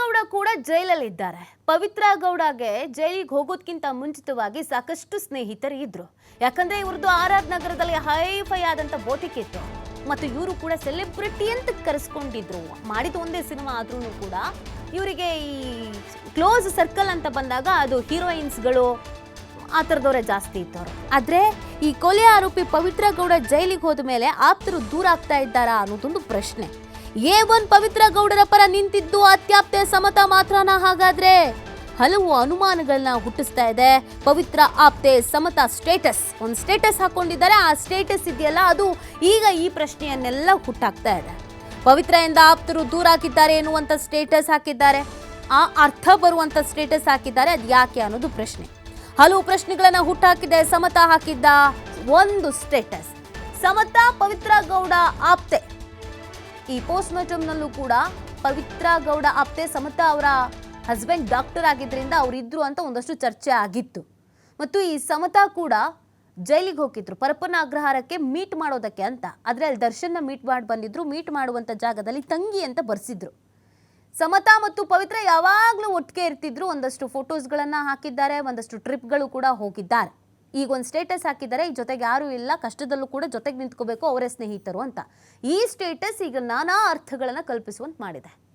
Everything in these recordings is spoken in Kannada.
ಗೌಡ ಕೂಡ ಜೈಲಲ್ಲಿದ್ದಾರೆ ಪವಿತ್ರ ಗೌಡಗೆ ಜೈಲಿಗೆ ಹೋಗೋದ್ಕಿಂತ ಮುಂಚಿತವಾಗಿ ಸಾಕಷ್ಟು ಸ್ನೇಹಿತರು ಇದ್ರು. ಯಾಕಂದ್ರೆ ಇವ್ರದ್ದು ಆರ್ ಆರ್ ನಗರದಲ್ಲಿ ಹೈಫೈ ಆದಂತ ಬೋಟಿಕ್ ಇತ್ತು. ಮತ್ತು ಇವರು ಕೂಡ ಸೆಲೆಬ್ರಿಟಿ ಅಂತ ಕರೆಸ್ಕೊಂಡಿದ್ರು. ಮಾಡಿದ ಒಂದೇ ಸಿನಿಮಾ ಆದ್ರೂ ಕೂಡ ಇವರಿಗೆ ಈ ಕ್ಲೋಸ್ ಸರ್ಕಲ್ ಅಂತ ಬಂದಾಗ ಅದು ಹೀರೋಯಿನ್ಸ್ಗಳು ಆ ಥರದವರೇ ಜಾಸ್ತಿ ಇದ್ದವರು. ಆದರೆ ಈ ಕೊಲೆ ಆರೋಪಿ ಪವಿತ್ರ ಗೌಡ ಜೈಲಿಗೆ ಹೋದ ಮೇಲೆ ಆಪ್ತರು ದೂರ ಆಗ್ತಾ ಇದ್ದಾರಾ ಅನ್ನೋದೊಂದು ಪ್ರಶ್ನೆ. ಎ ಒನ್ ಪವಿತ್ರ ಗೌಡರ ಪರ ನಿಂತಿದ್ದು ಅತ್ಯಾಪ್ತೆ ಸಮತ ಮಾತ್ರನಾ ಹಾಗಾದ್ರೆ ಹಲವು ಅನುಮಾನಗಳನ್ನ ಹುಟ್ಟಿಸ್ತಾ ಇದೆ. ಪವಿತ್ರ ಆಪ್ತೆ ಸಮತ ಸ್ಟೇಟಸ್ ಒಂದು ಸ್ಟೇಟಸ್ ಹಾಕೊಂಡಿದ್ದಾರೆ, ಆ ಸ್ಟೇಟಸ್ ಇದೆಯಲ್ಲ, ಅದು ಈಗ ಈ ಪ್ರಶ್ನೆಯನ್ನೆಲ್ಲ ಹುಟ್ಟಾಕ್ತಾ ಇದೆ. ಪವಿತ್ರ ಎಂದ ಆಪ್ತರು ದೂರ ಹಾಕಿದ್ದಾರೆ ಎನ್ನುವಂಥ ಸ್ಟೇಟಸ್ ಹಾಕಿದ್ದಾರೆ. ಆ ಅರ್ಥ ಬರುವಂತ ಸ್ಟೇಟಸ್ ಹಾಕಿದ್ದಾರೆ, ಅದು ಯಾಕೆ ಅನ್ನೋದು ಪ್ರಶ್ನೆ. ಹಲವು ಪ್ರಶ್ನೆಗಳನ್ನು ಹುಟ್ಟಾಕಿದೆ, ಸಮತ ಹಾಕಿದ್ದ ಒಂದು ಸ್ಟೇಟಸ್ ಸಮತ ಪವಿತ್ರ ಗೌಡ ಆಪ್ತೆ. ಈ ಪೋಸ್ಟ್ ನಲ್ಲೂ ಕೂಡ ಪವಿತ್ರ ಗೌಡ ಆಪ್ತೆ ಸಮತ ಅವರ ಹಸ್ಬೆಂಡ್ ಡಾಕ್ಟರ್ ಆಗಿದ್ದರಿಂದ ಅವರಿದ್ದರು ಅಂತ ಒಂದಷ್ಟು ಚರ್ಚೆ ಆಗಿತ್ತು. ಮತ್ತು ಈ ಸಮತಾ ಕೂಡ ಜೈಲಿಗೆ ಹೋಗಿದ್ರು, ಪರಪ್ಪನ ಅಗ್ರಹಾರಕ್ಕೆ ಮೀಟ್ ಮಾಡೋದಕ್ಕೆ ಅಂತ. ಆದರೆ ಅಲ್ಲಿ ದರ್ಶನ್ನ ಮೀಟ್ ಮಾಡಿ ಬಂದಿದ್ರು ಮೀಟ್ ಮಾಡುವಂಥ ಜಾಗದಲ್ಲಿ ತಂಗಿ ಅಂತ ಬರ್ಸಿದ್ರು. ಸಮತಾ ಮತ್ತು ಪವಿತ್ರ ಯಾವಾಗಲೂ ಒಟ್ಟಿಗೆ ಇರ್ತಿದ್ರು, ಒಂದಷ್ಟು ಫೋಟೋಸ್ಗಳನ್ನು ಹಾಕಿದ್ದಾರೆ, ಒಂದಷ್ಟು ಟ್ರಿಪ್ಗಳು ಕೂಡ ಹೋಗಿದ್ದಾರೆ. ಈಗ ಒಂದು ಸ್ಟೇಟಸ್ ಹಾಕಿದ್ದಾರೆ. ಈ ಜೊತೆಗೆ ಯಾರು ಇಲ್ಲ. ಕಷ್ಟದಲ್ಲೂ ಕೂಡ ಜೊತೆಗೆ ನಿಂತ್ಕೋಬೇಕು ಅವರೇ ಸ್ನೇಹಿತರು ಅಂತ. ಈ ಸ್ಟೇಟಸ್ ಈಗ ನಾನಾ ಅರ್ಥಗಳನ್ನು ಕಲ್ಪಿಸುವಂತೆ ಮಾಡಿದೆ.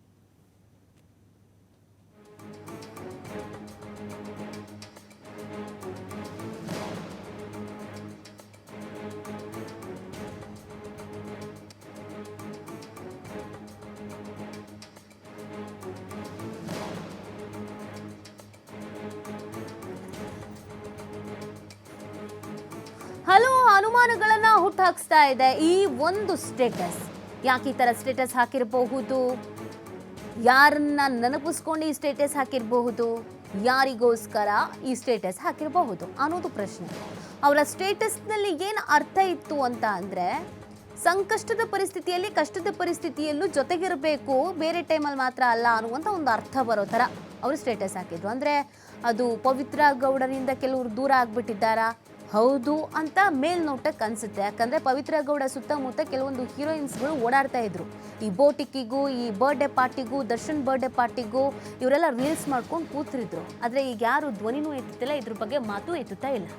ಹಲವು ಅನುಮಾನಗಳನ್ನ ಹುಟ್ಟಾಕ್ಸ್ತಾ ಇದೆ ಈ ಒಂದು ಸ್ಟೇಟಸ್. ಯಾಕೆ ಈ ತರ ಸ್ಟೇಟಸ್ ಹಾಕಿರಬಹುದು? ಯಾರನ್ನ ನೆನಪಿಸ್ಕೊಂಡು ಈ ಸ್ಟೇಟಸ್ ಹಾಕಿರಬಹುದು? ಯಾರಿಗೋಸ್ಕರ ಈ ಸ್ಟೇಟಸ್ ಹಾಕಿರಬಹುದು ಅನ್ನೋದು ಪ್ರಶ್ನೆ. ಅವರ ಸ್ಟೇಟಸ್ನಲ್ಲಿ ಏನು ಅರ್ಥ ಇತ್ತು ಅಂತ ಅಂದರೆ, ಸಂಕಷ್ಟದ ಪರಿಸ್ಥಿತಿಯಲ್ಲಿ ಕಷ್ಟದ ಪರಿಸ್ಥಿತಿಯಲ್ಲೂ ಜೊತೆಗಿರಬೇಕು, ಬೇರೆ ಟೈಮಲ್ಲಿ ಮಾತ್ರ ಅಲ್ಲ ಅನ್ನುವಂಥ ಒಂದು ಅರ್ಥ ಬರೋ ಥರ ಅವರು ಸ್ಟೇಟಸ್ ಹಾಕಿದ್ರು. ಅಂದರೆ, ಅದು ಪವಿತ್ರ ಗೌಡರಿಂದ ಕೆಲವರು ದೂರ ಆಗ್ಬಿಟ್ಟಿದ್ದಾರಾ? ಹೌದು ಅಂತ ಮೇಲ್ನೋಟಕ್ಕೆ ಅನಿಸುತ್ತೆ. ಯಾಕಂದರೆ ಪವಿತ್ರ ಗೌಡ ಸುತ್ತಮುತ್ತ ಕೆಲವೊಂದು ಹೀರೋಯಿನ್ಸ್ಗಳು ಓಡಾಡ್ತಾ ಇದ್ರು. ಈ ಬೋಟಿಕ್ಕಿಗೂ, ಈ ಬರ್ಡೇ ಪಾರ್ಟಿಗೂ ದರ್ಶನ್ ಬರ್ಡೇ ಪಾರ್ಟಿಗೂ ಇವರೆಲ್ಲ ರೀಲ್ಸ್ ಮಾಡ್ಕೊಂಡು ಕೂತಿದ್ರು ಆದರೆ ಈಗ ಯಾರು ಧ್ವನಿನೂ ಎತ್ತುತ್ತಿಲ್ಲ, ಇದ್ರ ಬಗ್ಗೆ ಮಾತು ಎತ್ತುತ್ತಾ ಇಲ್ಲ.